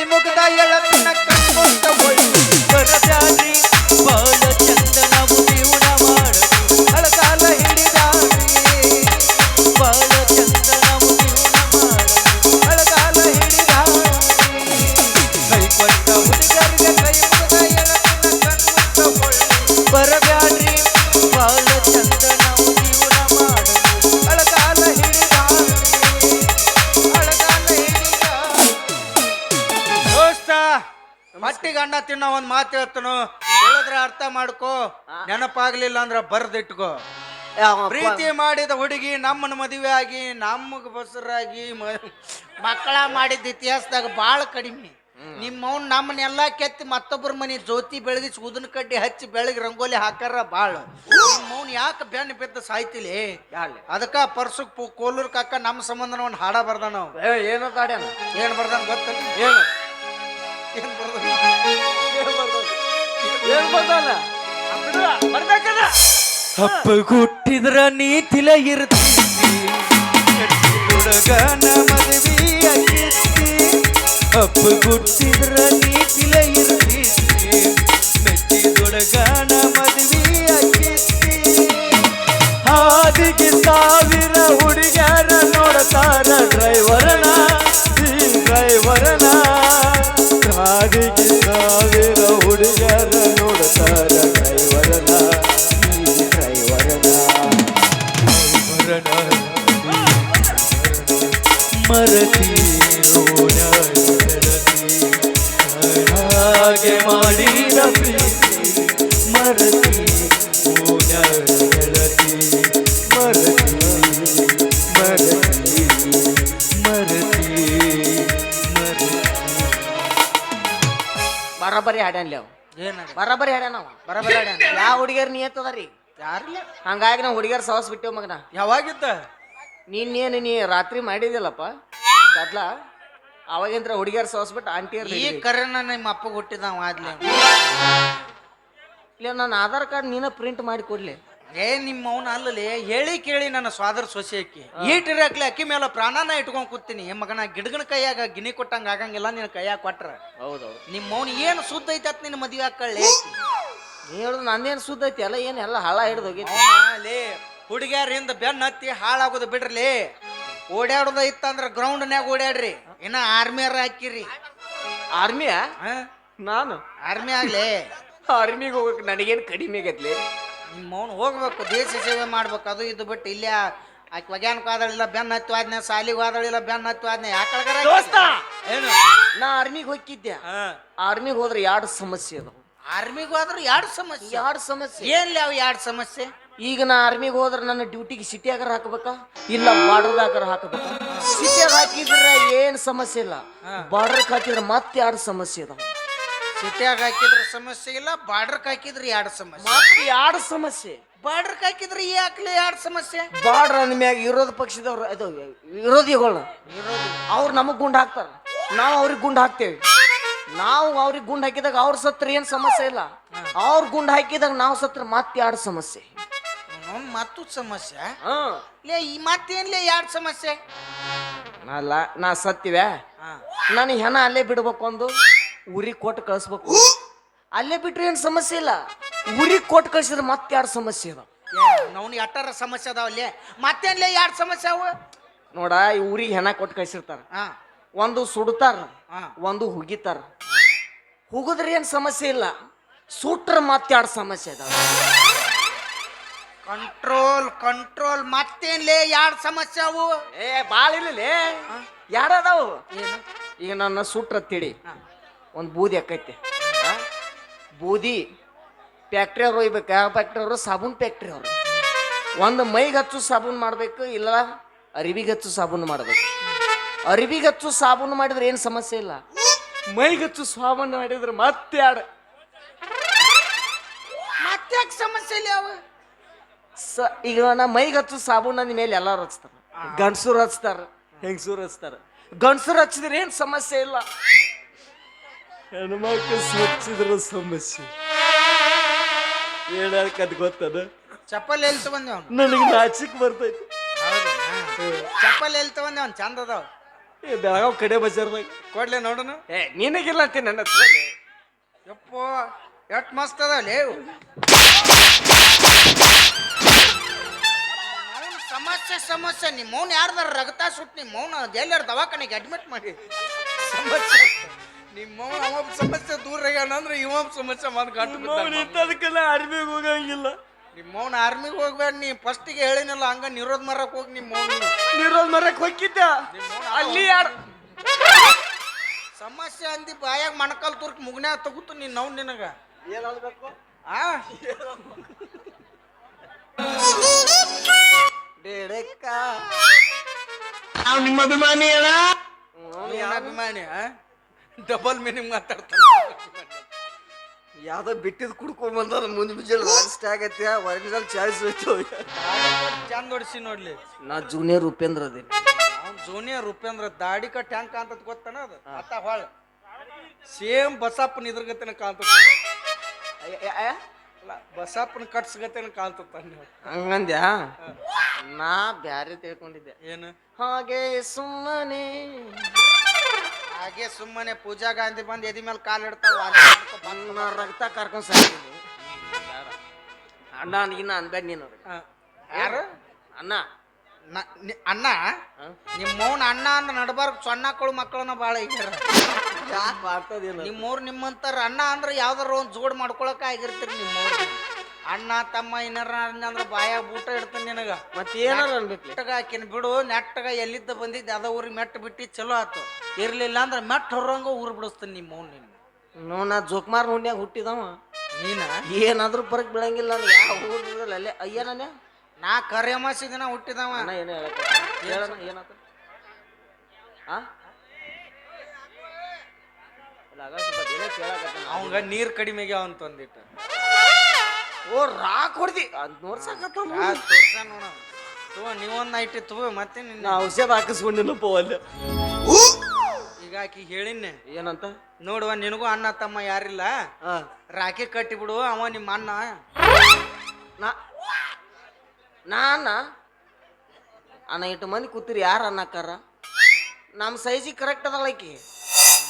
ಕೈ ಮುಗ್ದ ಅರ್ಥ ಮಾಡ್ಕೋ. ನೆನಪಾಗ್ಲಿಲ್ಲ ಅಂದ್ರ ಬರ್ದಿಟ್ಕೋ. ಪ್ರೀತಿ ಮಾಡಿದ ಹುಡುಗಿ ನಮ್ಮನ್ನ ಮದುವೆ ಆಗಿ ನಮಗ್ ಬಸರಾಗಿ ಮಕ್ಕಳ ಮಾಡಿದ ಇತಿಹಾಸದಾಗ ಬಾಳ ಕಡಿಮೆ. ನಿಮ್ಮವ್ನ ನಮ್ಮನ್ನೆಲ್ಲ ಕೆತ್ತಿ ಮತ್ತೊಬ್ಬರ ಮನೆ ಜ್ಯೋತಿ ಬೆಳಗಿಸಿ ಉದನ ಕಡ್ಡಿ ಹಚ್ಚಿ ಬೆಳಗ್ಗೆ ರಂಗೋಲಿ ಹಾಕಾರ ಬಾಳ. ಮೌನ್ ಯಾಕೆ ಬೆನ್ನ ಬಿದ್ದ ಸಾಯ್ತಿಲಿ? ಅದಕ್ಕ ಪರ್ಸುಕ್ ಕೋಲೂರ್ ಕಾಕ ನಮ್ಮ ಸಂಬಂಧನ ಒಂದು ಹಾಡ ಬರ್ದಾನ ಅವ. ಏನೋ ಏನ್ ಬರ್ದಾನ ಗೊತ್ತ ಏನ್? ಏನ್ ಬಂದಲ್ಲ ಬರ್ಬೇಕಲ್ಲ? ಹಪ್ಪ ಹುಟ್ಟಿದ್ರ ನೀತಿಲ ಇರ್ತೀವಿ. ಹುಡುಗನ ಮದುವೆ ಹುಟ್ಟಿದ್ರ ನೀತಿಲ ಮರತಿ ಹಾಗೆ ಮಾಡಿದ ಪ್ರೀತಿ ಮರತಿ ಗೆಳತಿ ಮರತಿ ಮರತಿ ಮರತಿ ಬರಬರಿ ಹಾಡ್ಯಾನ್ಲಿ ಅವ. ಏನ ಬರಬರಿ ಹಾಡ್ಯಾನ ಅವ. ಬರಬರ ಯಾವ ಹುಡುಗಿಯರ್ ನಿಯತ್ತದ ರೀ? ಯಾರಿಲ್ಲ. ಹಂಗಾಗಿ ನಾವು ಹುಡುಗಿಯರ್ ಸಾಹಸ್ ಬಿಟ್ಟೇವ್ ಮಗನ. ಯಾವಾಗಿದ್ದ? ನೀನೇನು ನೀ ರಾತ್ರಿ ಮಾಡಿದಿಲ್ಲಪ್ಪ ಕದ್ಲ? ಅವಾಗಿಂದ್ರ ಹುಡುಗಿಯರ್ ಸೋಸ್ಬಿಟ್ಟು ಆಂಟಿ ಆಂಟಿಯರ್ ಈ ಕರೆನ ನಿಮ್ಮ ಅಪ್ಪ ಹುಟ್ಟಿದ ಆದ್ಲಿ. ಇಲ್ಲ ನನ್ನ ಆಧಾರ್ ಕಾರ್ಡ್ ನೀನ ಪ್ರಿಂಟ್ ಮಾಡಿ ಕೊಡ್ಲಿ. ಏ ನಿಮ್ಮ ಅವನ ಅಲ್ಲಲ್ಲಿ ಹೇಳಿ ಕೇಳಿ ನನ್ನ ಸ್ವಾದರ ಸೊಸೆ ಅಕ್ಕಿ ಈಟಿರಾಕ್ಲಿ ಅಕ್ಕಿ ಮೇಲೆ ಪ್ರಾಣನ ಇಟ್ಕೊಂಡ್ ಕೂತೀನಿ. ಮಗನ ಗಿಡಗನ ಕೈಯಾಗ ಗಿನಿ ಕೊಟ್ಟಂಗ ಆಗಂಗಿಲ್ಲ ನಿನ್ನ ಕೈಯಾಗ ಕೊಟ್ರ. ಹೌದೌದು. ನಿಮ್ಮ ಅವನ್ ಏನು ಸುದ್ದ ಐತೆ ಅತ್ ನಿನ್ನ ಮದುವೆ ಹಾಕಳ್ಳಿ ನೀ ಹೇಳುದು ನಂದೇನು ಸುದ್ದ ಐತಿ? ಅಲ್ಲ ಏನು ಎಲ್ಲ ಹಳ ಹಿಡ್ದು ಹೋಗೈತಿ. ಲೇ? ಹುಡುಗ್ಯಾರಿಂದ ಬೆನ್ನ ಹತ್ತಿ ಹಾಳಾಗೋದು ಬಿಡ್ರಲಿ. ಓಡಾಡೋದ ಇತ್ತಂದ್ರ ಗ್ರೌಂಡ್ನ್ಯಾಗ ಓಡಾಡ್ರಿ ಇನ್ನ ಆರ್ಮಿಯರ್ ಹಾಕಿರಿ. ಆರ್ಮಿಯ ಹಾ? ನಾನು? ಆರ್ಮಿ ಆಗ್ಲಿ. ಆರ್ಮಿಗೆ ಹೋಗಕ್ಕೆ ನನಗೇನು ಕಡಿಮೆ ಆಗೈತ್ಲಿ? ನಿಮ್ಮ ಅವ್ನು ಹೋಗ್ಬೇಕು ದೇಶ ಸೇವೆ ಮಾಡ್ಬೇಕು ಅದು ಇದು ಬಿಟ್ಟು ಇಲ್ಲೇ ಆಕೆ ವಗ್ಯಾನ್ ಹೋದಳಿಲ್ಲ ಬೆನ್ನ ಹತ್ತು ಆದ್ನೆ ಸಾಲಿಗೆ ಹೋದಳಿಲ್ಲ ಬೆನ್ನ ಹತ್ತು ಆದ್ನೆ ಯಾಕಳ್ಗಾರ ದೋಸ್ತ! ಏನು? ನಾ ಆರ್ಮಿಗೆ ಹೋಗಿದ್ದೆ ಆರ್ಮಿಗೆ ಹೋದ್ರೆ ಎರಡು ಸಮಸ್ಯೆ ಅದು? ಆರ್ಮಿಗೆ ಹೋದ್ರೆ ಎರಡು ಸಮಸ್ಯೆ? ಎರಡು ಸಮಸ್ಯೆ? ಏನ್ಲಿ ಅವು ಎರಡು ಸಮಸ್ಯೆ? ಈಗ ನಾ ಆರ್ಮಿಗೆ ಹೋದ್ರೆ ನನ್ನ ಡ್ಯೂಟಿಗೆ ಸಿಟಿಯಾಗಾರ ಹಾಕಬೇಕಾ? ಇಲ್ಲ ಬಾರ್ಡರ್ದಾಗಾರ ಹಾಕಬೇಕಾ? ಸಿಟಿಯಾಗ ಹಾಕಿದ್ರೆ ಏನ್ ಸಮಸ್ಯೆ ಇಲ್ಲ. ಬಾರ್ಡರ್ ಹಾಕಿದ್ರೆ ಮತ್ತೆ ಎರಡು ಸಮಸ್ಯೆ ಅದಾವ? ಸಿಟಿಯಾಗ ಹಾಕಿದ್ರೆ ಸಮಸ್ಯೆ ಇಲ್ಲ ಬಾರ್ಡರ್ ಹಾಕಿದ್ರೆ ಎರಡು ಸಮಸ್ಯೆ? ಮತ್ತೆ ಎರಡು ಸಮಸ್ಯೆ? ಬಾರ್ಡರ್ ಹಾಕಿದ್ರೆ ಯಾಕ್ಲಿ ಎರಡು ಸಮಸ್ಯೆ? ಬಾರ್ಡರ್ ಅಂದ್ಮ್ಯಾಗ ವಿರೋಧ ಪಕ್ಷದವ್ರು ಅದು ವಿರೋಧಿಗಳು ಅವ್ರು ನಮಗ್ ಗುಂಡ್ ಹಾಕ್ತಾರ. ನಾವು ಅವ್ರಿಗೆ ಗುಂಡ್ ಹಾಕ್ತೇವೆ. ನಾವು ಅವ್ರಿಗೆ ಗುಂಡ್ ಹಾಕಿದಾಗ ಅವ್ರ ಸತ್ರ ಏನ್ ಸಮಸ್ಯೆ ಇಲ್ಲ. ಅವ್ರ ಗುಂಡ್ ಹಾಕಿದಾಗ ನಾವು ಸತ್ರ ಮತ್ತೆ ಎರಡು ಸಮಸ್ಯೆ? ಅವ್ನ್ ಮತ್ತೂ ಸಮಸ್ಯೆ. ಹ್ಮ್ ಲೇ ಈ ಮತ್ತೇನ್ಲೇ ಎರಡು ಸಮಸ್ಯೆ? ಅಲ್ಲ ನಾ ಸತ್ತಿವೆ ಹಾ. ನಾನು ಹೆಣ ಅಲ್ಲೇ ಬಿಡ್ಬೇಕು ಒಂದು ಊರಿಗೆ ಕೊಟ್ಟು ಕಳಿಸ್ಬೇಕು. ಅಲ್ಲೇ ಬಿಟ್ರೆ ಏನು ಸಮಸ್ಯೆ ಇಲ್ಲ? ಉರಿ ಕೊಟ್ಟು ಕಳ್ಸಿದ್ರೆ ಮತ್ತೆ ಎರಡು ಸಮಸ್ಯೆ ಅದ ನಾವು ಅಟ್ಟಾರ ಸಮಸ್ಯೆ ಅದಾವಲ್ಲಿ ಮತ್ತೇನ್ಲೇ ಎರಡು ಸಮಸ್ಯೆ ಅವು? ನೋಡ ಈ ಊರಿಗೆ ಹೆಣ ಕೊಟ್ಟು ಕಳ್ಸಿರ್ತಾರ. ಹಾ. ಒಂದು ಸುಡ್ತಾರ ಹಾ. ಒಂದು ಹುಗಿತಾರ. ಹುಗಿದ್ರೆ ಏನು ಸಮಸ್ಯೆ ಇಲ್ಲ. ಸುಟ್ರ ಮತ್ತೆ ಎರಡು ಸಮಸ್ಯೆ ಅದಾವ? ಕಂಟ್ರೋಲ್ ಕಂಟ್ರೋಲ್ ಮತ್ತೇನ್ಲೇ ಎರಡು ಸಮಸ್ಯೆ ಅವು? ಏ ಭಾಳ ಇಲ್ಲ ಯಾರದಾವು ಏನು? ಈಗ ನನ್ನ ಸೂಟ್ರ ತಿಳಿ ಒಂದು ಬೂದಿ ಅಕ್ಕೈತಿ? ಬೂದಿ ಫ್ಯಾಕ್ಟ್ರಿ ಅವ್ರು ಒಯ್ಬೇಕು? ಯಾವ ಫ್ಯಾಕ್ಟ್ರಿ ಅವರು ಸಾಬೂನ್ ಫ್ಯಾಕ್ಟ್ರಿ ಅವರು. ಒಂದು ಮೈಗೆ ಹಚ್ಚು ಸಾಬೂನ್ ಮಾಡಬೇಕು ಇಲ್ಲ ಅರಿವಿಗೆ ಹಚ್ಚು ಸಾಬೂನು ಮಾಡಬೇಕು. ಅರಿವಿಗೆ ಹಚ್ಚು ಸಾಬೂನು ಮಾಡಿದ್ರೆ ಏನು ಸಮಸ್ಯೆ ಇಲ್ಲ. ಮೈಗೆ ಹಚ್ಚು ಸಾಬೂನು ಮಾಡಿದ್ರೆ ಮತ್ತೆ ಎರಡು ಮತ್ತ್ಯಾಕೆ ಸಮಸ್ಯೆ ಇಲ್ಲ ಅವು? ಸ ಈಗ ನಾ ಮೈಗೆ ಹಚ್ಚು ಸಾಬೂನ್ ಅಂದ ಮೇಲೆ ಎಲ್ಲರೂ ಹಚ್ತಾರ. ಗಂಡಸರು ಹಚ್ತಾರ ಹೆಂಗಸರು ಹಚ್ತಾರ. ಗಂಡಸರು ಹಚ್ಚಿದ್ರೆ ಏನು ಸಮಸ್ಯೆ ಇಲ್ಲ. ಹೆಣ್ಮಕ್ಳು ಹಚ್ಚಿದ್ರ ಸಮಸ್ಯೆ. ಹೇಳಕ್ಕೆ ಅದು ಗೊತ್ತದ? ಚಪ್ಪಲ್ ಎಲ್ಲಿ ತಗೊಂಡೆ ಅವ್ನು? ನನಗೆ ನಾಚಿಕ್ ಬರ್ತೈತಿ. ಹೌದು? ಚಪ್ಪಲ್ ಎಲ್ಲಿ ತಗೊಂಡೆ ಅವ್ನು? ಚಂದ ಅದಾವ. ಬೆಳಗಾವ್ ಕಡೆ ಬಜಾರ್ದಾಗ. ಕೊಡ್ಲೆ ನೋಡೋಣ ಏ ನಿನಗಿಲ್ಲ ಅಂತ ನನ್ನ ಹತ್ರ ಯಪ್ಪೋ ಎಟ್ ಮಸ್ತ್ ಅದ ಲೇ ಇವು. ಅವ್ನ್ ಸಮಸ್ಯೆ ಸಮಸ್ಯೆ. ನಿಮ್ಮ ಮೌನ ಯಾರ್ದಾರ ರಗತ ಸುಟ್ಟು ನಿಮ್ಮ ಮೌನ ಎಲ್ಲಾರು ದವಾಖಾನೆಗೆ ಅಡ್ಮಿಟ್ ಮಾಡಿ. ಸಮಸ್ಯೆ ನಿಮ್ಮ ಮೌನ ಅವ ಸಮಸ್ಯೆ ದೂರ ಆಗ್ಯಾನ ಅಂದ್ರೆ ಇವ ಸಮಸ್ಯೆ ಗಂಟು ಬಿದ್ದಾನ. ಇಂಥದಕ್ಕೆಲ್ಲ ಅರ್ಬಿಗೆ ಹೋಗಂಗಿಲ್ಲ. ನಿಮ್ಮ ಮೌನ ಆರ್ಮಿಗೆ ಹೋಗ್ಬೇಡ ನೀ ಫಸ್ಟಿಗೆ ಹೇಳಿನಲ್ಲ ಹಂಗ ನಿರೋಧ ಮರಕ್ ಹೋಗಿ ನಿಮ್ಮ ಮೌನ ನಿರೋಧ ಮರಕ್ ಹೋಗಿದ್ದ? ಅಲ್ಲಿ ಯಾರು? ಸಮಸ್ಯೆ ಅಂದಿ ಬಾಯಾಗ ಮಣಕಾಲ್ ತುರ್ಕ್ ಮುಗ್ನ್ಯಾಗ ತಗುತ್ತು ನೀನ್ ನಾವು ನಿನಗ. ಆ? ಡೇಡಕ್ಕ ನಿಮ್ಮ ಅಭಿಮಾನಿ ಡಬಲ್ ಮೀನಿಂಗ್ ಮಾತಾಡ್ತಾನ. ಯಾವ್ದೋ ಬಿಟ್ಟಿದ್ ಕುಡ್ಕೊಂಡ್ ಬಂದ ಮುಂದೆ ಬಿಜಲ್ ರಾಜಸ್ಟ್ ಆಗೈತಿ ಒರಿಜಿನಲ್ ಚಾಯ್ಸ್ ಹೋಯ್ತು. ಚಂದ ಹೊಡ್ಸಿ ನೋಡ್ಲಿ. ನಾ ಜೂನಿಯರ್ ಉಪೇಂದ್ರ ಅದೇ ಅವ್ನ್ ಜೂನಿಯರ್ ಉಪೇಂದ್ರ ದಾಡಿ ಕಟ್ ಹೆಂಗ್ ಕಾಂತತ್ ಗೊತ್ತಾನ ಅದು? ಅತ್ತ ಹೊಳ. ಸೇಮ್ ಬಸಪ್ಪನ ಇದ್ರಗತೆನ ಕಾಂತತ್ ಅಲ್ಲ ಬಸಪ್ಪನ ಕಟ್ಸ್ಗತೆನ ಕಾಂತತ್ ನೀವು ಹಂಗಂದ್ಯಾ? ನಾ ಬ್ಯಾರೆ ತಿಳ್ಕೊಂಡಿದ್ದೆ. ಏನು? ಹಾಗೆ ಸುಮ್ಮನೆ. ಹಾಗೆ ಸುಮ್ಮನೆ ಪೂಜಾ ಗಾಂಧಿ ಬಂದು ಎದಿ ಮೇಲೆ ಕಾಲು ಇಡ್ತಾವ ನನ್ನ ರಕ್ತ ಕರ್ಕೊಂಡ್ ಸಾಕಿದ್ವಿ ಅಣ್ಣ ನೀನ ಅನ್ಬೇಡ ನೀನು ಅವ್ರಿಗೆ. ಯಾರು? ಅಣ್ಣ. ನ- ನಿ- ಅಣ್ಣ? ನಿಮ್ಮ ಮೌನ ಅಣ್ಣ ಅಂದ್ರೆ ನಡಬಾರ್ದು ಸಣ್ಣಕ್ಕಳು ಮಕ್ಕಳನ್ನ ಭಾಳ ಆಗ್ಯಾರ ಯಾಕೆ? ಊರು ನಿಮ್ಮವ್ರು ನಿಮ್ಮಂತಾರ ಅಣ್ಣ ಅಂದ್ರೆ ಯಾವ್ದಾರ ಒಂದು ಜೋಡ್ ಮಾಡ್ಕೊಳಕ ಆಗಿರ್ತೀರಿ ನಿಮ್ಮವ್ರು ಅಣ್ಣ ತಮ್ಮ ಏನಾರ ಅಂದ್ರೆ ಬಾಯಾಗ ಬೂಟ ಇಡ್ತಾನೆ ನಿನಗ. ಮತ್ತೆ ಏನಾರ ಅನ್ಬೇಕ್ಲಿ ನೆಟ್ಟಗ ಆಕಿನ ಬಿಡು ನೆಟ್ಟಗ ಎಲ್ಲಿದ್ದ ಬಂದಿದ್ದೆ ಅದ ಊರಿಗೆ ಮೆಟ್ಟ ಬಿಟ್ಟು ಚಲೋ ಆತು. ಇರ್ಲಿಲ್ಲ ಅಂದ್ರೆ ಮೆಟ್ಟ ಹೊರಂಗ ಊರು ಬಿಡಿಸ್ತಾನೆ ನಿಮ್ಮ ಅವ್ನು ನಿನ್ನ ನೋ ನಾ ಜೋಕ್ಮಾರ್ ಹುಣ್ಣ್ಯಾಗ ಹುಟ್ಟಿದವ. ನೀನ? ಏನಾದ್ರೂ ಬರಕ್ ಬಿಡಂಗಿಲ್ಲ ನಾನು ಯಾವ ಊರ್ ಅಲ್ಲೇ. ಅಯ್ಯ ನಾನೇ? ನಾ ಕರಿಯಮಾಸಿ ದಿನ ಹುಟ್ಟಿದವ. ಅಣ್ಣ ಏನು ಏನಾತ? ಆ? ಅವಂಗ ನೀರ್ ಕಡಿಮೆಗೆ ಅವನ್ ತಂದಿಟ್ಟ. ಓ ರಾ ಕೊಡ್ದಿ ಅದ್ ನೋಡ್ಸಕತ್ತ ನೋಡ. ತಗೋ ನೀವೊಂದ್ ನೈಟ್ ಇತ್ತು ಮತ್ತೆ ನಿನ್ನ ಔಷಧ ಹಾಕಿಸ್ಕೊಂಡಿನಪ್ಪ ಅಲ್ಲ ಈಗ ಆಕಿ ಹೇಳಿನ್ನೆ. ಏನಂತ? ನೋಡುವ ನಿನಗೂ ಅಣ್ಣ ತಮ್ಮ ಯಾರಿಲ್ಲ? ರಾಕಿ ಕಟ್ಟಿ ಬಿಡು ಅವ ನಿಮ್ಮ ಅಣ್ಣ. ನಾ ನಾನ? ಅಣ್ಣ ಇಟ್ಟು ಮಂದಿ ಕೂತಿರಿ ಯಾರು ಅನ್ನಕ್ಕಾರ ನಮ್ಮ ಸೈಜಿಗೆ ಕರೆಕ್ಟ್ ಅದಲ್ಲ ಆಕಿ.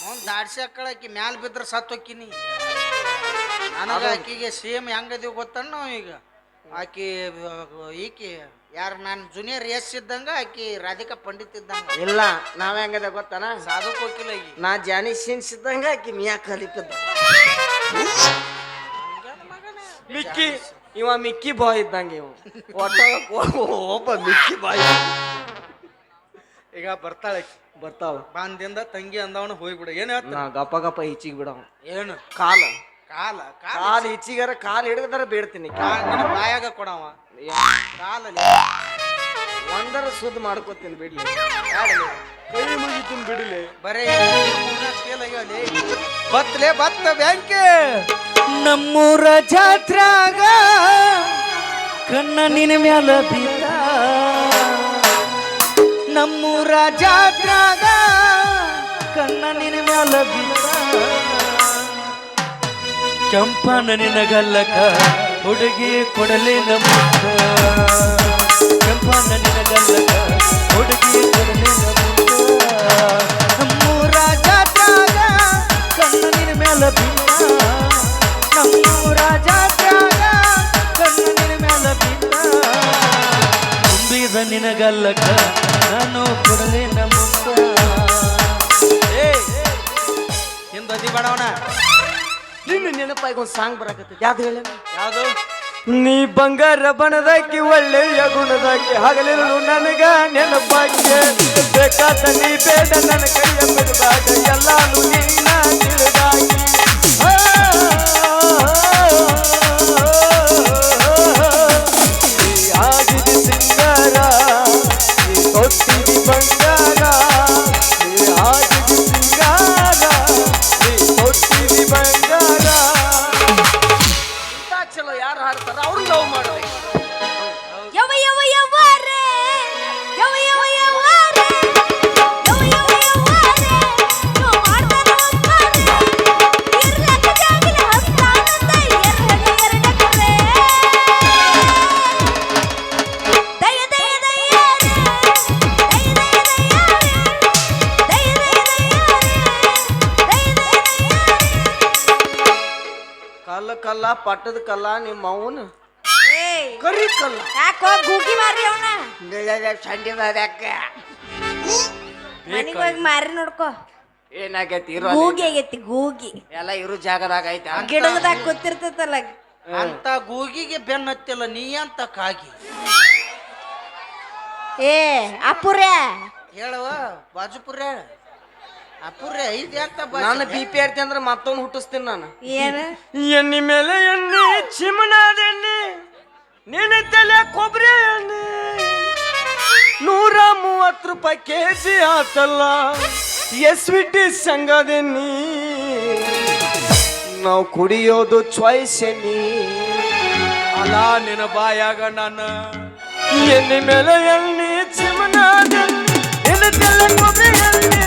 ಮುಂದ್ ದಾಡ್ಸಿ ಆಕಿ ಮ್ಯಾಲ ಬಿದ್ರ ಸತ್ತೋಕಿನಿ ನನಗ ಆಕಿಗೆ ಸೇಮ್ ಹೆಂಗದೀವಿ ಗೊತ್ತಣ್ಣ ಈಗ. ಆಕಿ ಈಕಿ ಯಾರು ನಾನು ಜೂನಿಯರ್ ಎಸ್ ಇದ್ದಂಗ ಆಕಿ ರಾಧಿಕಾ ಪಂಡಿತ್ ಇದ್ದಂಗ. ಇಲ್ಲ ನಾವ್ ಹೆಂಗದ ಗೊತ್ತಾನ? ಸಾಧು ಹೋಗಿಲ್ಲ ಈಗ. ನಾ ಜಾನಿ ಸೀನ್ಸ್ ಇದ್ದಂಗ ಆಕಿ ಮಿಯಾ ಕಲಿಕದ ಮಿಕ್ಕಿ ಇವ ಮಿಕ್ಕಿ ಬಾಯ್ ಇದ್ದಂಗೆ ಇವ. ಒಟ್ಟ ಒಬ್ಬ ಮಿಕ್ಕಿ ಬಾಯ್. ಈಗ ಬರ್ತಾಳೆ. ಬರ್ತಾವ. ಬಾಂದಿಂದ ತಂಗಿ ಅಂದವನ ಹೋಗ್ಬಿಡ. ಏನ್ ಹೇಳ್ತ ನಾ ಗಪ್ಪ ಗಪ್ಪ ಹಿಚ್ಚಿಗೆ ಬಿಡವ. ಏನು? ಕಾಲ. ಕಾಲ ಕಾಲ. ಕಾಲ್ ಕಾಲ ಕಾಲ್ ಹಿಡಿದಾರ ಬೇಡ್ತೀನಿ. ಕಾಲ್ ನಿನ್ನ ಬಾಯಾಗ ಕೊಡವ. ಕಾಲಲ್ಲಿ. ಒಂದರ ಸುದ್ದಿ ಮಾಡ್ಕೋತೀನಿ ಬಿಡ್ಲಿ. ಕೈ ಮುಗಿತೀನಿ ಬಿಡ್ಲಿ. ಬರೇ ಬತ್ಲೆ ಬತ್ತ ಬ್ಯಾಂಕ್. ನಮ್ಮೂರ ಜಾತ್ರಾಗ ಕಣ್ಣ ನಿನ ಮ್ಯಾಲ ಬಿದ್ದ ನಮ್ಮೂರ ಜಾತ್ರಾಗ ಕಣ್ಣ ನಿನ ಮ್ಯಾಲ ಕೆಂಪನ ನಿನಗಲ್ಲಕ ಹುಡುಗಿ ಕೊಡಲಿ ನಮ್ಮ ಕೆಂಪನ ನಿನಗಲ್ಲಕ ಹುಡುಗಿ ಕೊಡಲಿ ನಮ್ಮ ನಮ್ಮೂರ ಜಾತ್ರಾಗ ಕಣ್ಣ ನಿನ ಮ್ಯಾಲ ಬಿದ್ದ ನಮ್ಮೂರ ಜಾತ್ರಾಗ ತುಂಬಿದ ನಿನಗಲ್ಲಕ ನಾನು ಕೊಡಲಿ ನಮ್ಮ ಏ ಬಡವನ. ನಿನ್ನ ನೆನಪಾಗಿ ಒಂದು ಸಾಂಗ್ ಬರಾಕತ್ತೈತಿ. ಯಾವ್ದು ಹೇಳ? ಯಾವುದು? ನೀ ಬಂಗಾರ ಬಣದಾಕಿ ಒಳ್ಳೆಯ ಗುಣದಾಕಿ ಹಗಲಿರಲು ನನಗ ನೆನಪಾಕಿ. ಬೇಕಾದ ನೀ ಬೇಡ ನನ್ನ ಕೈಯ ಬಿಡದಾಗ ಎಲ್ಲಾನು ನೀನ ತಿಳಿದಾಕಿ ಕಲ್ಲ ಕಲ್ಲ ಪಟ್ಟದ ಕಲ್ಲ ನಿಮ್ಮ ಅವನ ಏಯ್ ಕರಿ ಕಲ್ಲ. ಯಾಕೋ ಗೂಗಿ ಮಾರಿ ಅವನ? ಸಂಡಿ ಬಾದ್ಯಾಕ ಮನೆಗೆ ಹೋಗಿ ಮಾರಿ ನೋಡ್ಕೋ. ಏನಾಗೈತಿ ಇರೋ ಗೂಗಿ ಆಗೈತಿ ಗೂಗಿ. ಎಲ್ಲ ಇರು ಜಾಗದಾಗ ಐತೆ. ಗಿಡದಾಗ ಗೊತ್ತಿರ್ತೈತಲ್ಲ ಅಂತ ಗೂಗಿಗೆ ಬೆನ್ನತ್ತಿಲ್ಲ ನೀ ಅಂತ ಕಾಗಿ. ಏ ಅಪ್ಪುರ್ಯ ಹೇಳವ ಬಾಜುಪುರ ಅಪುರ್ಯ ಇದು ಯಾಕ ನಾನು ಬಿ ಪಿ ಆರ್ತಿ ಅಂದ್ರೆ ಮತ್ತೊಂದು ಹುಟ್ಟಿಸ್ತೀನಿ ನಾನು. ಏನು? ಎಣ್ಣೆ ಮೇಲೆ ಎಣ್ಣೆ ಚಿಮಣದ ಎಣ್ಣೆ ನಿನ್ನ ತಲೆ ಕೊಬ್ಬರಿ ಎಣ್ಣೆ. ನೂರ ಮೂವತ್ತು ರೂಪಾಯಿ ಕೆ ಜಿ ಆತಲ್ಲ ಎಸ್ ವಿ ಟಿ ನೀ ನಾವು ಕುಡಿಯೋದು ಚಾಯ್ಸ್ ನೀ ಅಲ್ಲ ನಿನ್ನ ಬಾಯಾಗ ನಾನು ಎಣ್ಣೆ ಮೇಲೆ ಎಣ್ಣೆ ಚಿಮಣದ ಎಣ್ಣೆ ನಿನ್ನ ತಲೆ ಕೊಬ್ಬರಿ ಎಣ್ಣೆ.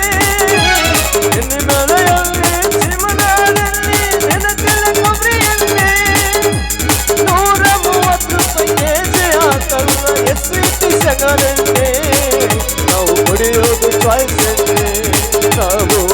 ನಾವು ಕುಡಿಯೋದು ಚಾಯ್ಸ್ ನಾವು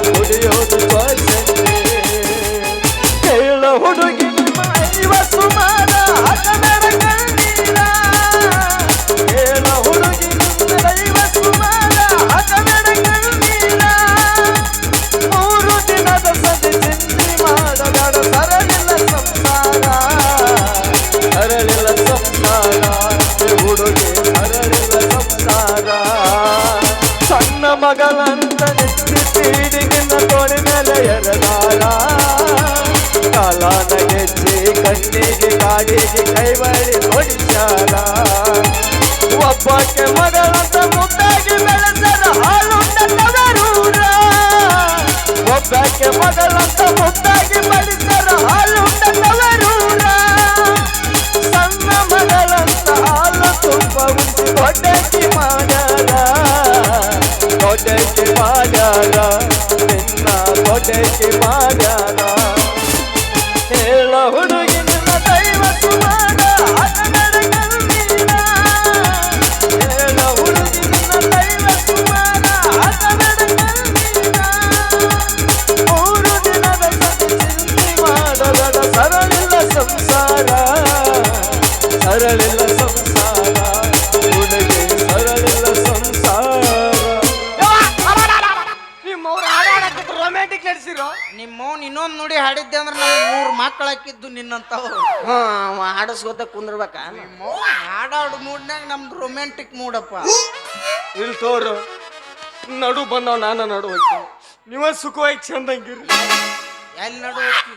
ತೀಡಿಗಿನ ತೋಳಿ ಮೇಲೆ ಎರೆದಾರ ಕಾಲಾನ ಗೆಜ್ಜಿ ಕಣ್ಣಿಗೆ ಗಾಡಿಗೆ ಕೈವಳಿ ಹೊಡಿಸ್ಯಾರ ಒಬ್ಬಕ್ಕೆ ಮಗಳಂತ ಮುದ್ದಾಗಿ ಮಗಳಂತ ದೊಡ್ಡಕ್ಕೆ ಮಾಡ್ಯಾರ ನಿನ್ನ ಮಾಡ್ಯಾರ ನಮ್ಗೆ ನಿನ್ನಂತವ ಆಡಸ್ಕೋತ ಕುಂದ್ರಬೇಕ. ಹಾಡಾಡು ಮೂಡ್ನಾಗ ನಮ್ದು ರೊಮ್ಯಾಂಟಿಕ್ ಮೂಡಪ್ಪ. ಇಲ್ಲಿ ತೋರು ನಡು ಬಂದವ್ ನಾನು ನಡು ಹೋಗ್ತೀನಿ ನೀವ ಸುಖವಾಗಿ ಚಂದಂಗಿರಿ. ಎಲ್ಲಿ ನಡು ಹೋಗ್ತಿ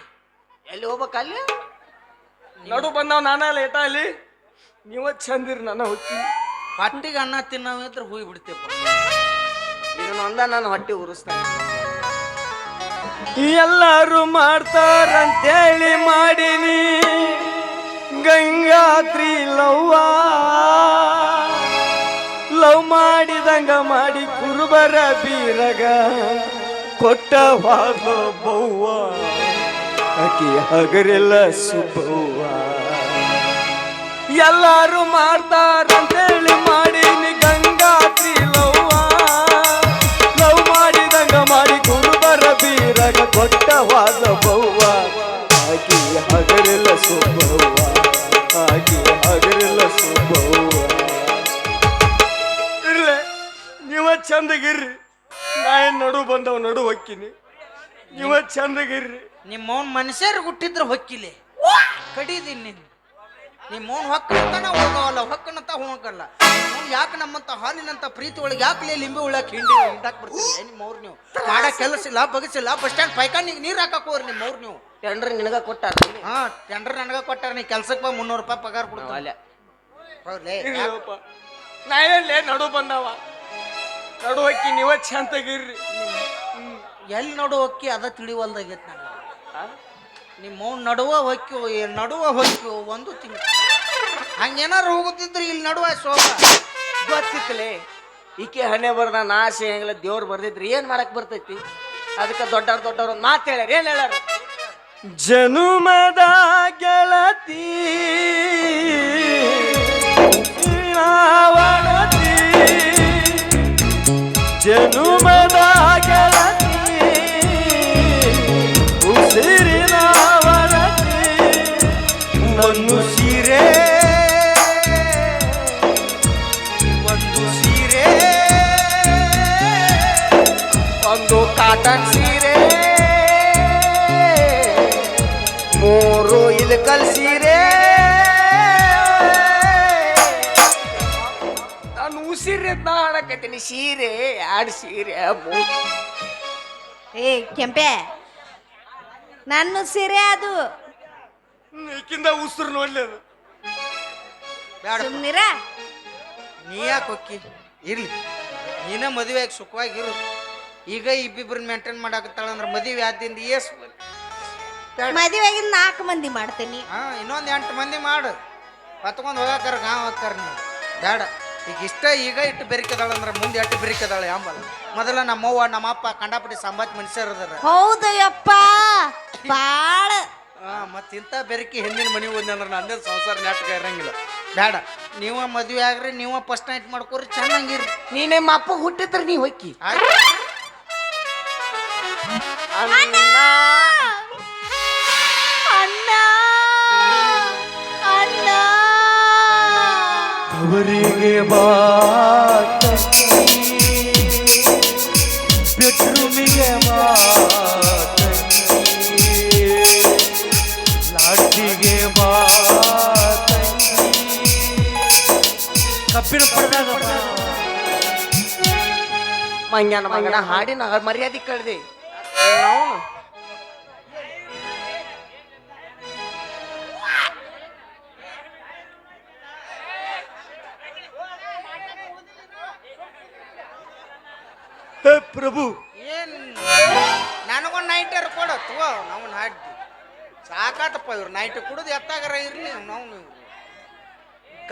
ಎಲ್ಲಿ ಹೋಗ್ಬೇಕ ಅಲ್ಲಿ? ನಡು ಬಂದವ್ ನಾನ ಲೇಟ ಅಲ್ಲಿ? ನೀವ ಚಂದಿರಿ ನಾನು ಹೋಗ್ತೀನಿ ಪಟ್ಟಿಗೆ ಅನ್ನ ತಿನ್ನವಿದ್ರೆ ಹೋಗಿ ಬಿಡ್ತೇಪ್ಪ ಇದನ್ನ ಒಂದ ನಾನು ಹೊಟ್ಟೆ ಉರಿಸ್ತಾನೆ ಎಲ್ಲಾರು ಮಾಡ್ತಾರಂತೇಳಿ ಮಾಡಿನಿ. ಗಂಗಾತ್ರಿ ಲವ್ವ. ಲವ್ ಮಾಡಿದಂಗ ಮಾಡಿ ಕುರುಬರ ಬೀರಗ ಕೊಟ್ಟವಾದ ಬವ್ವ. ಅಕಿ ಹಗರೆಲ್ಲ ಸುಬ್ಬವ್ವ. ಎಲ್ಲರೂ ಮಾಡ್ತಾರಂತೇಳಿ ಚಂದಗಿರ್ರಿ. ನಾ ಏನ್ ನಡು ಬಂದವ್ ನಡು ಹೊಕ್ಕಿನಿ. ನೀವ ಚಂದಗಿರ್ರಿ. ನಿಮ್ಮ ಮೌನ್ ಮನುಷ್ಯರು ಹುಟ್ಟಿದ್ರೆ ಹೊಕ್ಕಿಲೆ. ಕಡಿದೀನಿ ನಿನ್. ನಿಮ್ಮ ಮೌನ್ ಹೊಕ್ಕನಂತಾನ ಹೋಗವಲ್ಲ ಹೊಕ್ಕನಂತ ಹೋಗಲ್ಲ. ಅವ್ನು ಯಾಕೆ ನಮ್ಮಂತ ಹಾಲಿನಂತ ಪ್ರೀತಿ ಒಳಗೆ ಯಾಕೆ ಲಿಂಬೆ ಉಳ್ಳಾಕ ಹಿಂಡಿ ಹಿಂಡಾಕ್ ಬಿಡ್ತೀನಿ ನಿಮ್ಮ ಅವ್ರು ನೀವು. ಮಾಡ ಕೆಲಸ ಇಲ್ಲ ಬಗಸಿಲ್ಲ ಬಸ್ ಸ್ಟ್ಯಾಂಡ್ ಪೈಕಾನಿಗೆ ನೀರು ಹಾಕಕ್ ಹೋಗ್ರಿ ನಿಮ್ಮ ಅವ್ರು ನೀವು. ಟೆಂಡರ್ ನಿನಗ ಕೊಟ್ಟಾರ ಹಾ ಟೆಂಡರ್ ನನಗ ಕೊಟ್ಟಾರ ನೀ ಕೆಲ್ಸಕ್ಕೆ ಬಾ ಮುನ್ನೂರು ರೂಪಾಯಿ ಪಗಾರ ಕೊಡ್ತಾವ ಅಲ್ಲೇ. ಹೌದ್ಲೇ? ನಡು ಬಂದವ? ನಡು ಹಕ್ಕಿ ನೀವ ಚಂದಗಿರ್ರಿ ಎಲ್ಲಿ ನಡು ಹೊಕ್ಕಿ ಅದ ತಿಳಿವಲ್ದಾಗೈತೆ ನನಗೆ ನಿಮ್ಮ ನಡುವ ಹೊಕ್ಕಿ ನಡುವ ಹೊಕ್ಕಿ ಒಂದು ತಿಂಗಳು ಹಂಗೇನಾರು ಹೋಗುತ್ತಿದ್ರೆ ಇಲ್ಲಿ ನಡುವ ಶೋಭ ಗೊತ್ತಿತ್ತಲೇ ಈಕೆ ಹಣೆ ಬರ್ದ ನಾಶೆ ಹೆಂಗಿಲ್ಲ ದೇವ್ರು ಬರ್ದಿದ್ರಿ ಏನ್ ಮಾಡಕ್ ಬರ್ತೈತಿ? ಅದಕ್ಕೆ ದೊಡ್ಡ ದೊಡ್ಡವ್ರ ಮಾತು ಹೇಳ್ಯಾರ ಏನ್ ಹೇಳ್ಯಾರ? ಜನುಮದ ಗೆಳತಿ ನಾವಣತಿ ಜನುಮದ ಗೆಳತಿ ಉಸಿರಿನ ನೋಡಾಕತ್ತೀನಿ ಸೀರೆ ಎರಡು ಸೀರೆ ಏ ಕೆಂಪೆ ನನ್ನ ಸೀರೆ ಅದು. ಈಕಿಂದ ಉಸಿರು ನೋಡ್ಲಿ ಅದು ಬೇಡ ಸುಮ್ನಿರ. ನೀ ಯಾಕೆ ಹೊಕ್ಕಿ? ಇರ್ಲಿ. ನೀನ ಮದುವೆ ಆಗಿ ಸುಖವಾಗಿರು ಈಗ ಇಬ್ಬಿಬ್ರನ್ನ ಮೇಂಟೈನ್ ಮಾಡಾಕತ್ತಾಳ ಅಂದ್ರೆ ಮದುವೆ ಆದಿಂದ ಏಸ್ ಮದುವೆಗಿಂದ ನಾಲ್ಕು ಮಂದಿ ಮಾಡ್ತೀನಿ. ಹಾ ಇನ್ನೊಂದು ಎಂಟು ಮಂದಿ ಮಾಡು. ಹೊತ್ಕೊಂಡು ಹೋಗಾಕರ ಹಾಂ ಹೋಗ್ತಾರ ನೀವು ಬೇಡ ಈಗ ಇಷ್ಟ ಈಗ ಇಟ್ಟು ಬೆರಿಕದಾಳ ಅಂದ್ರೆ ಮುಂದೆ ಇಟ್ಟು ಬೆರಿಕದಾಳೆ ಅಂಬಲ್ಲ ಮೊದಲ ನಮ್ಮವ್ವ ನಮ್ಮಪ್ಪ ಕಂಡಾಪಟ್ಟಿ ಸಂಬಾತ್ ಮನುಷ್ಯರು ಅದಾರ ಹೌದು ಯಪ್ಪ ಬಾಳ. ಆ, ಮತ್ತೆ ಇಂಥ ಬೆರಕಿ ಹೆಣ್ಣಿನ ಮನೆ ಹೋದ್ನಿ ಅಂದ್ರೆ ನಂದೇ ಸಂಸಾರ ನಾಟಕ ಇರಂಗಿಲ್ಲ. ಬೇಡ ನೀವ ಮದ್ವೆ ಆಗ್ರಿ ನೀವ ಫಸ್ಟ್ ನೈಟ್ ಮಾಡ್ಕೊರಿ ಚೆನ್ನಾಗಿರಿ. ನೀನೇ ಅಪ್ಪ ಹುಟ್ಟಿದ್ರೆ ನೀ ಹೊಕ್ಕಿ. ಆಯ್ತು. ಅಣ್ಣ! ಅವರಿಗೆ ಬಾ ಬೆಡ್ರೂಮಿಗೆ ಬಾ ಲಾಡ್ಜಿಗೆ ಬಾ ಕಬ್ಬಿನ ಪಡೆದಾಗ ಮಂಗ್ಯಾನ ಮಗನ ಹಾಡಿನ ಮರ್ಯಾದೆ ಕಳ್ದೆ. ನಾವು ಹೇ ಪ್ರಭು. ಏನ್? ನನಗೊಂದು ನೈಟರ್ ಕೊಡು ತಗೋ ನಾವು ನಾಡ್ದು ಸಾಕಾಟಪ್ಪ ಇವ್ರು ನೈಟ್ ಕುಡಿದು ಎತ್ತಾಗರ ಇರ್ಲಿ ನಾವು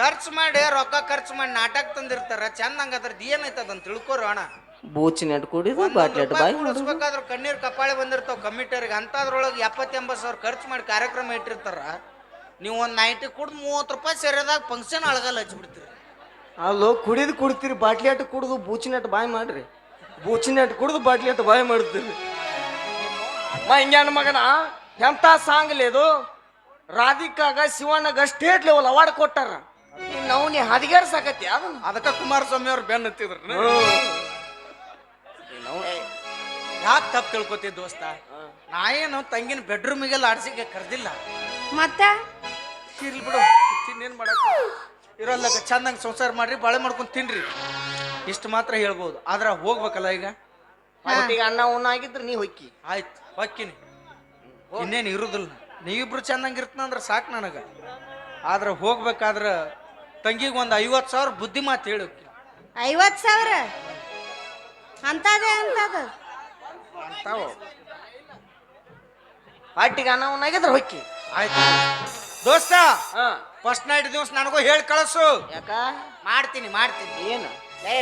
ಖರ್ಚು ಮಾಡಿ ರೊಕ್ಕ ಖರ್ಚು ಮಾಡಿ ನಾಟಕ ತಂದಿರ್ತಾರ ಚಂದಂಗ ಅದ್ರದ್ದು ಏನೈತದ ಅಂತ ತಿಳ್ಕೊರು ಅಣ್ಣ. ಬೂಚಿ ನೆಟ್ ಕುಡಿದು ಬಾಟ್ಲಿ ಅಟ್ ಬಾಯ್ ಮಾಡೋದು. ಕುಡಿಸ್ಬೇಕಾದ್ರೆ ಕಣ್ಣೀರ್ ಕಪಾಳಿ ಬಂದಿರ್ತಾವ ಕಮಿಟರಿಗೆ ಅಂತದ್ರೊಳಗೆ ಎಪ್ಪತ್ತು ಎಂಬತ್ತು ಸಾವಿರ ಖರ್ಚು ಮಾಡಿ ಕಾರ್ಯಕ್ರಮ ಇಟ್ಟಿರ್ತಾರ. ನೀವು ಒಂದು ನೈಟ್ ಕುಡ್ದು ಮೂವತ್ತು ರೂಪಾಯಿ ಸೇರಿದಾಗ ಫಂಕ್ಷನ್ ಅಳಗಲ್ಲ ಹಚ್ಚಿಬಿಡ್ತೀರಿ ಅಲ್ಲೋ ಕುಡಿದು ಕುಡ್ತೀರಿ ಬಾಟ್ಲಿ ಅಟ್ ಕುಡಿದು ಬೂಚಿನಟ್ ಬಾಯ್ ಮಾಡ್ರಿ. ಬೂಚಿನಟ್ ಕುಡಿದು ಬಾಟ್ಲಿ ಅಂತ ಬಾಯ್ ಮಾಡ್ತೀರಿ ಹಿಂಗ್ಯಾನ ಮಗನ? ಎಂಥ ಸಾಂಗ್ ಇದು? ರಾಧಿಕಾಗ ಶಿವಣ್ಣಗ ಸ್ಟೇಟ್ ಲೆವೆಲ್ ಅವಾರ್ಡ್ ಕೊಟ್ಟಾರ. ನಾವು ನೀ ಹದಿಗಾರ ಸಾಕತ್ತಿ ಅದನ್ನ? ಅದಕ್ಕೆ ಕುಮಾರಸ್ವಾಮಿ ಅವ್ರು ಬೆನ್ನ ಹತ್ತಿದ್ರು. ಯಾಕೆ ತಪ್ಪು ತಿಳ್ಕೊತಿದ್ ದೋಸ್ತ? ನಾ ಏನು ತಂಗಿನ ಬೆಡ್ರೂಮಿಗೆಲ್ಲ ಆಡ್ಸಿಗೆ ಕರೆದಿಲ್ಲ. ಮತ್ತೆ? ಇರ್ಲಿ ಬಿಡು ತಿನ್ನೇನು ಮಾಡಕ್ಕ? ಇರೋಲ್ಲ ಚಂದಂಗೆ ಸಂಸಾರ ಮಾಡ್ರಿ ಬಾಳೆ ಮಾಡ್ಕೊಂಡು ತಿನ್ರಿ. ಇಷ್ಟು ಮಾತ್ರ ಹೇಳ್ಬೋದು. ಆದ್ರೆ ಹೋಗ್ಬೇಕಲ್ಲ ಈಗ? ಈಗ ಅನ್ನ ಉನ್ನ ಆಗಿದ್ರೆ ನೀ ಹೊಕ್ಕಿ. ಆಯ್ತು ಹೊಕ್ಕಿನಿ. ಇನ್ನೇನು ಇರುದಿಲ್ಲ. ನೀವಿಬ್ರು ಚಂದಂಗೆ ಇರ್ತನಂದ್ರೆ ಸಾಕು ನನಗೆ. ಆದ್ರೆ ಹೋಗ್ಬೇಕಾದ್ರೆ ತಂಗಿಗೆ ಒಂದು ಐವತ್ತು ಸಾವಿರ ಬುದ್ಧಿ ಮಾತು ಹೇಳು ಐವತ್ತು ಸಾವಿರ? ಅಂತದೇ ಅಂತದ ಅಂತಾವು ಪಾಟಿಗೆ ಅನ್ನ ಉಣ್ಣ ಆಗಿದ್ರೆ ಹೊಕ್ಕಿ. ಆಯ್ತು. ದೋಸ್ತ ಹಾ. ಫಸ್ಟ್ ನೈಟ್ ದಿವಸ ನನಗೂ ಹೇಳಿ ಕಳಿಸು. ಯಾಕ? ಮಾಡ್ತೀನಿ ಮಾಡ್ತೀನಿ. ಏನು? ಲೇ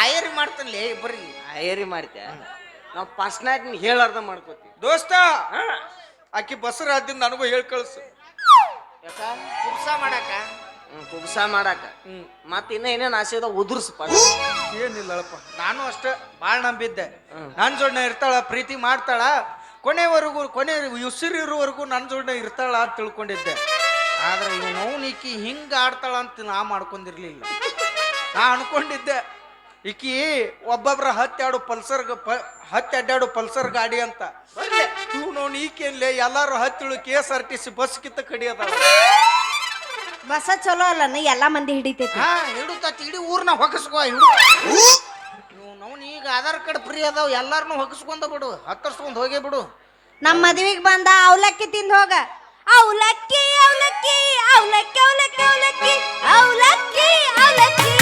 ಆಯರಿ ಮಾಡ್ತೀನಿ ಲೇ ಇಬ್ಬರಿಗೆ. ಏರಿ ಮಾಡ್ತ್ಯಾ? ನಾವು ಫಸ್ಟ್ ನೀನು ಹೇಳಾರ್ದ ಮಾಡ್ಕೋತಿ ದೋಸ್ತ ಆಕಿ ಬಸರ ಆದಿಂದ ನನಗೂ ಹೇಳಿ ಕಳಿಸು. ಯಾಕ? ಕುಬ್ಸ ಮಾಡಾಕ? ಹ್ಮ್, ಕುಬ್ಸ ಮಾಡಾಕ. ಹ್ಮ್. ಮತ್ತ ಇನ್ನ ಏನೇನು ಆಸೆ ಅದ ಉದುರ್ಸಪ್ಪ ಏನಿಲ್ಲಪ್ಪ ನಾನು ಅಷ್ಟೇ ಭಾಳ ನಂಬಿದ್ದೆ. ನನ್ನ ಜೋಡನೆ ಇರ್ತಾಳ ಪ್ರೀತಿ ಮಾಡ್ತಾಳ. ಕೊನೆವರೆಗೂ ಕೊನೆ ಉಸಿರು ಇರುವವರೆಗೂ ನನ್ನ ಜೋಡನೆ ಇರ್ತಾಳ ಅಂತ ತಿಳ್ಕೊಂಡಿದ್ದೆ. ಆದ್ರೆ ಇವನು ಈಕಿ ಹಿಂಗೆ ಆಡ್ತಾಳ ಅಂತ ನಾ ಮಾಡ್ಕೊಂಡಿರ್ಲಿಲ್ಲ. ನಾ ಅನ್ಕೊಂಡಿದ್ದೆ ಈಕಿ ಒಬ್ಬೊಬ್ರ ಹತ್ತಾಡು ಪಲ್ಸರ್ ಪ ಹತ್ತಿ ಅಡ್ಡಾಡು ಪಲ್ಸರ್ ಗಾಡಿ ಅಂತ. ನೋಡಿ ಈಕೆಲ್ಲೇ ಎಲ್ಲಾರು ಹತ್ತಿಳು K S R T C bus ಕಿತ್ತ ಕಡಿಯದ. ಬಸ ಚಲೋ ಅಲ್ಲ ಎಲ್ಲಾ ಮಂದಿ ಹಿಡಿತೈತಿ. ಹಾ ಹಿಡುತ್ತ ಇಡೀ ಊರ್ನ ಹೊಗಸ್ಕೋ ಹಿಡು ನಾವು ಈಗ ಆಧಾರ್ ಕಾರ್ಡ್ ಫ್ರೀ ಅದಾವ ಎಲ್ಲಾರನು ಹೊಗಸ್ಕೊಂಡ ಬಿಡು ಹತ್ತರ್ಸ್ಕೊಂಡ್ ಹೋಗೇ ಬಿಡು. ನಮ್ಮ ಮದ್ವಿಗ್ ಬಂದ ಅವಲಕ್ಕಿ ತಿಂದ್ ಹೋಗ. ಅವಲಕ್ಕಿ ಅವಲಕ್ಕಿ ಅವಲಕ್ಕಿ ಅವಲಕ್ಕಿ ಅವಲಕ್ಕಿ ಅವಲಕ್ಕಿ ಅವಲಕ್ಕಿ.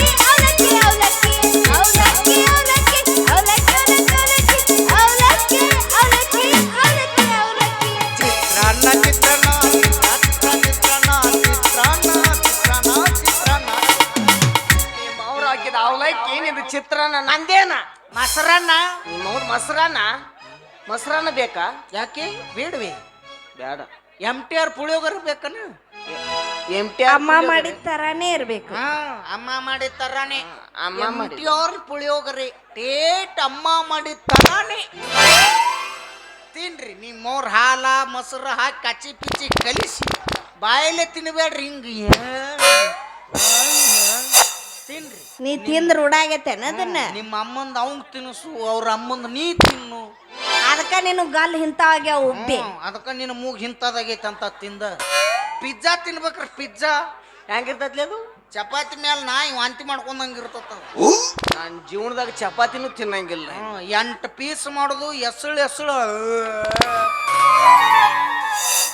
ಚಿತ್ರಾನ್ನ ನಂದೇನ ಮೊಸರನ್ನ ನಿಮ್ಮವ್ರ ಮೊಸರನ್ನ ಮೊಸರನ್ನ ಬೇಕಾ ಯಾಕೆ ಬೇಡವೆ ಬೇಡ ಎಂ ಟಿ ಆರ್ ಪುಳಿಯೋಗರ ಬೇಕನ ಎಂ ಟಿ ಅಮ್ಮ ಮಾಡಿದ ತರಾನೇ ಇರ್ಬೇಕು. ಹಾ ಅಮ್ಮ ಮಾಡಿದ ತರಾನೇ. ಅಮ್ಮ ಮಾಡಿ ಮಾಡಿದ್. ಟಿ ಪುಳಿಯೋಗರೆ. ಟೇಟ್ ಅಮ್ಮ ಮಾಡಿದ ತರಾನೇ. ತಿನ್ರಿ ನಿಮ್ಮವ್ರ ಹಾಲ ಮೊಸರು ಹಾಕಿ ಕಚ್ಚಿ ಪಿಚ್ಚಿ ಕಲಿಸಿ. ಬಾಯಲ್ಲೇ ತಿನ್ಬೇಡ್ರಿ ಹಿಂಗ ತಿನ್ರಿ. ನೀ ತಿಂದ್ ರೂಢ ಆಗೈತೇನ ಅದನ್ನ? ನಿಮ್ಮ ಅಮ್ಮಂದ ಅವಂಗ್ ತಿನ್ನಿಸು ಅವ್ರ ಅಮ್ಮಂದ ನೀ ತಿನ್ನು. ಅದಕ್ಕ ನೀನು ಗಲ್ ಹಿಂತ ಆಗ್ಯಾವ ಉಬ್ಬಿ. ಅದಕ್ಕೆ ನಿನ್ನ ಮೂಗ್ ಹಿಂತದಾಗೈತೆ ಅಂತ ತಿಂದ. Pizza ತಿನ್ಬೇಕ್ರಿ pizza. ಹೆಂಗಿರ್ತೈತ್ಲಿ ಅದು? ಚಪಾತಿ ಮ್ಯಾಲ ನಾಯಿ ವಾಂತಿ ಮಾಡ್ಕೊಂಡಂಗೆ ಇರ್ತದ ನಾನು ಜೀವನದಾಗ ಚಪಾತಿನೂ ತಿನ್ನಂಗಿಲ್ಲ. ಎಂಟು ಪೀಸ್ ಮಾಡೋದು ಎಸಳು ಎಸಳು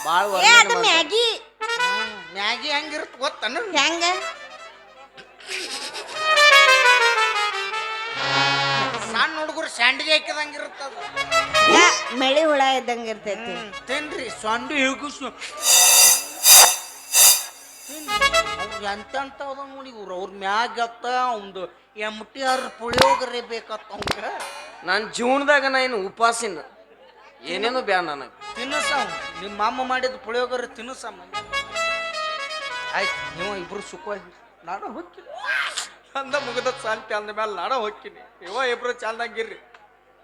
ಭಾಳ ಏ ಅದು ಮ್ಯಾಗಿ. ಮ್ಯಾಗಿ ಹೆಂಗಿರುತ್ತ ಗೊತ್ತನ? ಹೆಂಗ? ಸಣ್ಣ ಹುಡುಗರು ಸ್ಯಾಂಡಿಗೆ ಹಾಕಿದಂಗ ಇರುತ್ತದ ಯಾ, ಮಳಿ ಹುಳ ಇದ್ದಂಗೆ ಇರ್ತೈತಿ. ತಿನ್ರಿ ಸಂಡು ಹೇಗೂ ಎಂತ ಅಂತ ಅದ ನೋಡಿ ಇವ್ರು. ಅವ್ರ ಮ್ಯಾಗ ಅತ್ತ ಎಂ ಟಿ ಆರ್ ಪುಳಿಯೋಗರೆ ಬೇಕತ್ತ ಅವಂಗ. ನನ್ನ ಜೀವನದಾಗ ನಾ ಏನು ಉಪವಾಸಿನ ಏನೇನು ಬ್ಯಾ ನನಗೆ. ತಿನ್ನಸ ನಿಮ್ಮ ಅಮ್ಮ ಮಾಡಿದ ಪುಳಿಯೋಗರೆ ತಿನ್ನಸ ಆಯ್ತು ನೀವು ಇಬ್ರು ಸುಖವಾಗಿ ನಾನು ಹೋಗ್ತೀನಿ. ಅಂದ ಮುಗಿದ ಶಾಂತಿ ಅಂದ ಮೇಲೆ ನಾಡ ಹೋಗ್ತೀನಿ. ಇವ ಇಬ್ರು ಚಂದಂಗಿರ್ರಿ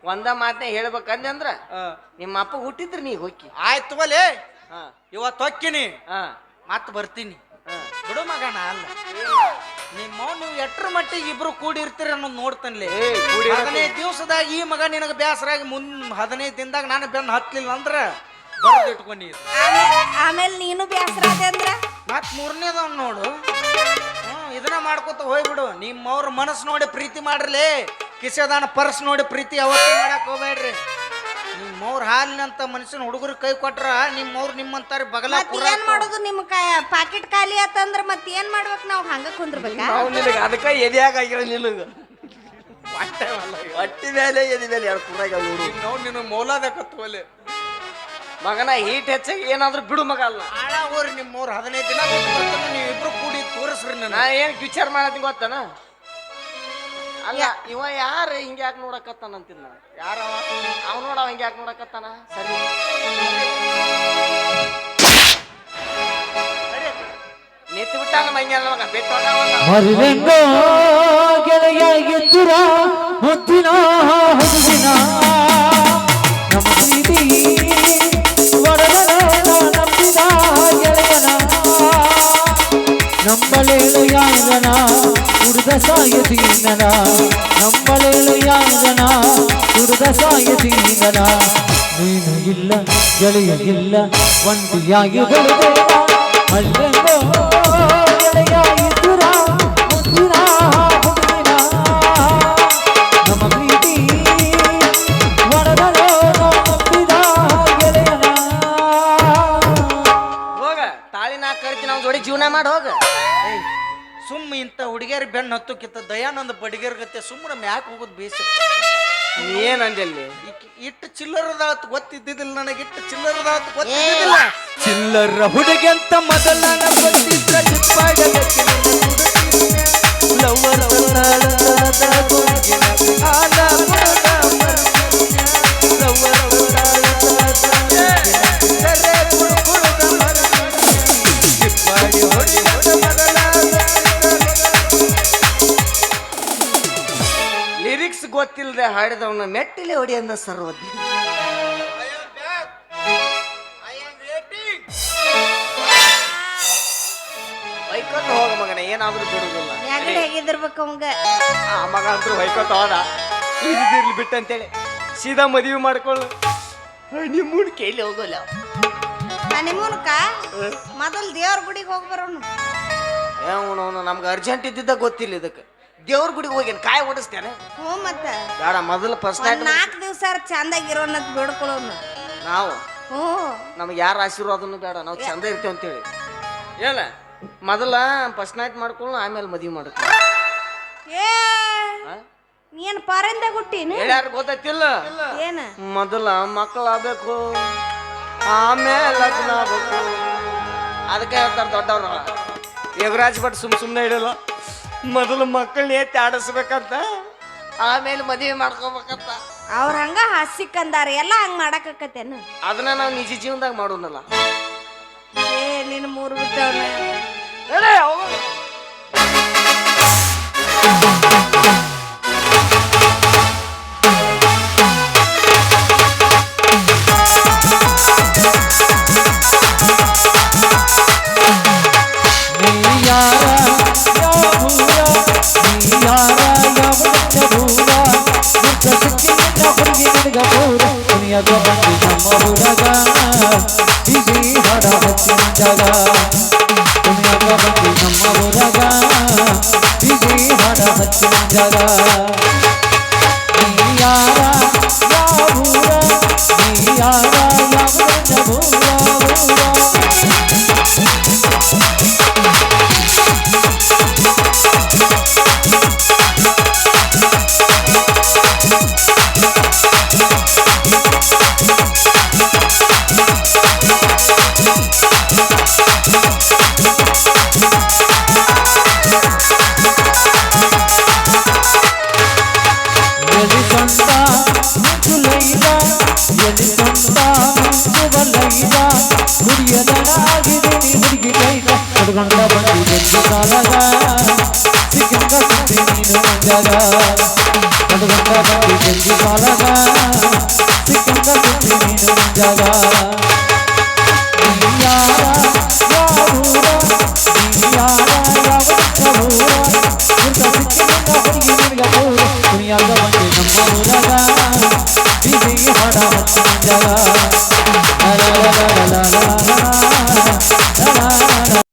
ಒಂದ ಮಾತೇ ಹೇಳ್ಬೇಕಂದೆ ಅಂದ್ರ ನಿಮ್ಮ ಅಪ್ಪ ಹುಟ್ಟಿದ್ರಿ ನೀ ಹೋಗಿ. ಆಯ್ತು ಬಲೇ ಹಾ. ಇವತ್ತು ಹೊಕ್ಕಿನಿ ಹಾ. ಮತ್ತೆ ಬರ್ತೀನಿ. ಬಿಡು ಮಗನ ಅಲ್ಲ. ನಿಮ್ಮ ನೀವು ಎಟ್ರ ಮಟ್ಟಿಗೆ ಇಬ್ರು ಕೂಡಿರ್ತೀರಿ ಅನ್ನೋದು ನೋಡ್ತಾನೆ ಹದಿನೈದು ದಿವಸದಾಗ ಈ ಮಗ ನಿನಗೆ ಬೇಸರಾಗಿ ಮುಂದ್ ಹದಿನೈದು ದಿನದಾಗ ನಾನು ಬೆನ್ನು ಹತ್ತಲಿಲ್ಲ ಅಂದ್ರೆ ಬರ್ದು ಇಟ್ಕೊಂಡಿ. ಆಮೇಲೆ ನೀನು ಬೇಸರ ಅಂದ್ರೆ ಅಂದ್ರ? ಮತ್ ಮೂರನೇದವ್ ನೋಡು. ಇದನ್ನ ಮಾಡ್ಕೊತ ಹೋಗ್ಬಿಡು. ನಿಮ್ಮವ್ರ ಮನಸ್ಸು ನೋಡಿ ಪ್ರೀತಿ ಮಾಡ್ರಲಿ. ಕಿಸೆದಾನ ಪರ್ಸ್ ನೋಡಿ ಪ್ರೀತಿ ಅವತ್ತು ಮಾಡಕ್ ಹೋಗ್ಬೇಡ್ರಿ. ನಿಮ್ಮವ್ರ ಹಾಲಿನಂತ ಮನುಷ್ಯನ ಹುಡುಗರು ಕೈ ಕೊಟ್ರ ನಿಮ್ಮವ್ರು ನಿಮ್ಮಂತಾರೆ ಬಗಲ ಮತ್ ಏನ್ ಮಾಡೋದು ನಿಮ್ ಪಾಕೆಟ್ ಖಾಲಿ ಆತಂದ್ರ ಮತ್ ಏನ್ ಮಾಡ್ಬೇಕು ನಾವ್ ಹಂಗ ಕುಂದ್ರಬೇಕಾ? ನಾವು ನಿನಗೆ ಅದಕ್ಕೆ ಎದೆಯಾಗ ಆಗಿರೋ ನಿನಗೆ? ಹೊಟ್ಟಿ ಮೇಲೆ ಎದಿ ಮೇಲೆ ಎರಡು ಕುರಾಗ ನೋಡು. ನಾವು ನಿನ್ನ ಮೌಲಾದ ಕತ್ತುವಲೆ ಮಗನ ಹೀಟ್ ಹೆಚ್ಚಾಗಿ ಏನಾದ್ರೂ ಬಿಡು ಮಗ ಅಲ್ಲ. ಆಳ ಹೋರಿ ನಿಮ್ಮವ್ರು ಹದಿನೈದು ದಿನ ನೀವಿಬ್ರು ಬರ್ತಾನೆ ನೀವು ಇಬ್ರು ಕೂಡಿ ತೋರಿಸ್ರಿ ನಾ ಏನು ಏನ್ ವಿಚಾರ ಮಾಡತ್ತೀನಿ ಗೊತ್ತನ? ಅಲ್ಲ ಇವ ಯಾರು ಹಿಂಗ್ಯಾಕ್ ಯಾಕೆ ನೋಡಕತ್ತಾನ ಅಂತಿದ್ನ ಯಾರ ಅವ? ನೋಡ ಅವ ಹಿಂಗ ಯಾಕೆ ನೋಡಕತ್ತಾನ? ಸರಿ. ನಿಂತು ಬಿಟ್ಟಾನ ಮೈಂಗಲ್ಲ ಮಗ ಮರಿಲೆಂಗೋ ಗೆಳೆಯ ಎದ್ದುರ ಮುದ್ದಿನ ಹುಡುಗಿನ ಸಾಯತೀನನ ನಂಬಲೇಳು ಯಾಂಗನ ಹುಡುಗ ಸಾಯತೀನನ ನೀನು ಇಲ್ಲ ಗೆಳೆಯ ಇಲ್ಲ ಒಂಟಿಯಾಗಿ ಬೆಳೆದೇನ ಮಲ್ಲೆಂಗೋ ಗೆಳೆಯ ಹುಡುಗಿಯರ್ ಬೆನ್ನು ಹತ್ತಕ್ಕಿಂತ ದಯಾನಂದ ಬಡಿಗೇರಿ ಗತ್ತೆ ಸುಮ್ಮನೆ ಮ್ಯಾಕ್ ಹೋಗೋದು ಬೇಸ. ಏನ್ ಅಂದಲ್ಲಿ ಇಟ್ಟು ಚಿಲ್ಲರದಾತ್ ಗೊತ್ತಿದ್ದಿದ್ದಿಲ್ಲ ನನಗೆ ಇಟ್ಟು ಚಿಲ್ಲರದಾತ್ ಗೊತ್ತಿದ್ದಿಲ್ಲ ಚಿಲ್ಲರ ಹುಡುಗಿ ಅಂತ ಮೊದಲ ಗೊತ್ತಿದ್ರ ಗೊತ್ತಿಲ್ಲದೆ ಹಾಡಿದವನ ಮೆಟ್ಟಿಲೆ ಹೊಡಿ ಅಂದ ಸರ್ವಜ್ಞ ಬೈಕೊಂಡು ಹೋಗ ಮಗನ ಏನಾದ್ರೂ ಬಿಡುದಿಲ್ಲ. ಯಾಗಡೆ ಹೇಗಿದಿರ್ಬೇಕು ಅವಂಗ? ಆ ಮಗ ಅಂತೂ ಹೊಯ್ಕೋತ ಹೋದ. ಬಿಟ್ಟಂತೇಳಿ ಸೀದಾ ಮದುವೆ ಮಾಡ್ಕೊಳ್ಳು. ನಿಮ್ಮೂನ್ ಕೇಳಿ ಹೋಗೋಲ್ಲ. ನಿಮ್ಮೂನಕ ಮೊದಲು ದೇವ್ರ ಗುಡಿಗೆ ಹೋಗಿ ಬರೋನು. ಅವನು ನಮ್ಗೆ ಅರ್ಜೆಂಟ್ ಇದ್ದಿದ್ದ ಗೊತ್ತಿಲ್ಲ ಇದಕ್ಕೆ. ದೇವ್ರ ಗುಡಿಗೆ ಹೋಗಿ ಕಾಯಿ ಓಡಿಸ್ತೇನೆ ಹ್ಞೂ ಮತ್ತ. ಬೇಡ ಮೊದಲು ಫಸ್ಟ್ ಒಂದ್ ನಾಲ್ಕು ದಿವ್ಸ ಇರೋ ಅಂತ ಬೇಡ್ಕೊಳ್ಳೋನು ನಾವು? ಹ್ಞೂ. ನಮ್ಗೆ ಯಾರ ಆಶೀರ್ವಾದನು ಬೇಡ ನಾವು ಚಂದ ಇರ್ತೇವೆ ಅಂತೇಳಿ. ಏನ ಮೊದಲ ಫಸ್ಟ್ ನೈಟ್ ಮಾಡ್ಕೊಳ್ಳು ಆಮೇಲೆ ಮದುವೆ ಮಾಡ್ಕೊಳ್ಳು ಏ ನೀನ್ ಪರಂದ ಹುಟ್ಟಿನ? ಹೇಳ್ಯಾರ ಏನ? ಮೊದಲ ಮಕ್ಕಳಾಗಬೇಕು ಆಮೇಲೆ ಲಗ್ನ ಆಗ್ಬೇಕು. ಅದಕ್ಕೆ ಹೇಳ್ತಾರೆ ದೊಡ್ಡವ್ರ. ಯೋಗರಾಜ್ ಭಟ್ ಸುಮ್ ಸುಮ್ಮನೆ ಇಡಲ್ಲ ಮೊದಲು ಮಕ್ಕಳನ್ನ ಎತ್ತಿ ಆಡಿಸ್ಬೇಕಂತ? ಆಮೇಲೆ ಮದುವೆ ಮಾಡ್ಕೋಬೇಕಂತ. ಅವ್ರ ಹಂಗ ಹಾಸಿಕಂದಾರ ಎಲ್ಲ ಹಂಗ ಮಾಡಾಕತ್ತೇನು ಅದನ್ನ ನಾವು ನಿಜ ಜೀವನದಾಗ ಮಾಡೋಣಲ್ಲ ಏ ನಿನ್ನ ಮೂರು ಬಿಟ್ಟವನ